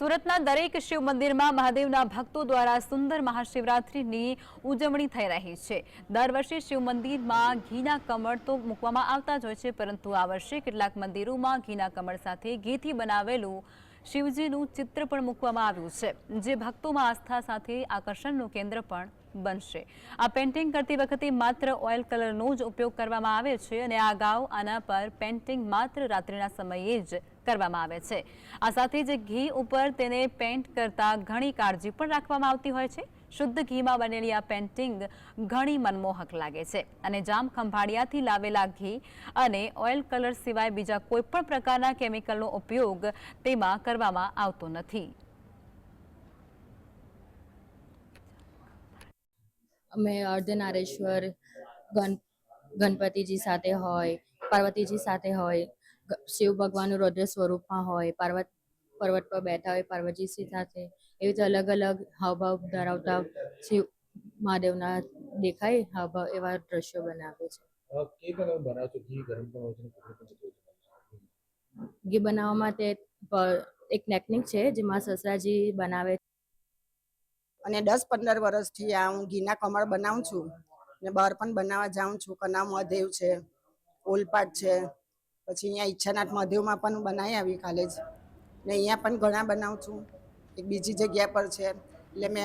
સુરતના દરેક શિવ મંદિરમાં મહાદેવના ભક્તો દ્વારા સુંદર મહાશિવરાત્રિની ઉજવણી થઈ રહી છે. દર વર્ષે શિવ મંદિરમાં ઘીના કમળ તો મૂકવામાં આવતા જ હોય છે, પરંતુ આ વર્ષે કેટલાક મંદિરોમાં ઘીના કમળ સાથે ઘીથી બનાવેલું શિવજીનું ચિત્ર પણ મૂકવામાં આવ્યું છે. જે ભક્તોમાં આસ્થા સાથે આકર્ષણનું કેન્દ્ર પણ બનશે. આ પેઇન્ટિંગ કરતી વખતે માત્ર ઓઇલ કલરનો જ ઉપયોગ કરવામાં આવે છે અને આ અગાઉ આના પર પેઇન્ટિંગ માત્ર રાત્રિના સમયે જ કરવામાં આવે છે. આ સાથે જ ઘી ઉપર તેને પેઇન્ટ કરતા ઘણી કાળજી પણ રાખવામાં આવતી હોય છે. શુદ્ધ ઘીમાં બનેલી આ પેઇન્ટિંગ ઘણી મનમોહક લાગે છે. અને જામ ખંભાળિયાથી લાવેલા ઘી અને ઓઇલ કલર સિવાય બીજા કોઈપણ પ્રકારના કેમિકલનો ઉપયોગ તેમાં કરવામાં આવતો નથી. અમે અર્ધનારેશ્વર ગણ ગણપતિજી સાથે હોય પાર્વતીજી સાથે હોય શિવ ભગવાનનું રૌદ્ર સ્વરૂપમાં હોય પાર્વત પર્વત પર બેઠા હોય પાર્વતીજી સાથે એવી રીતે અલગ અલગ હાવભાવ ધરાવતા શિવ મહાદેવના દેખાય હાવભાવ એવા દ્રશ્યો બનાવે છે છો ઘી છે છે? બનાવવા માટે એક ટેકનિક છે જેમાં સસરાજી બનાવે અને દસ પંદર વર્ષથી આ હું ઘીના કમળ બનાવું છું ને બહાર પણ બનાવવા જાઉં છું. કના મહાદેવ છે ઓલપાટ છે, પછી અહીંયા ઈચ્છાનાથ મહાદેવમાં પણ હું બનાવી આવી કાલે જ ને અહીંયા પણ ઘણા બનાવું છું. એક બીજી જગ્યા પર છે. એટલે મેં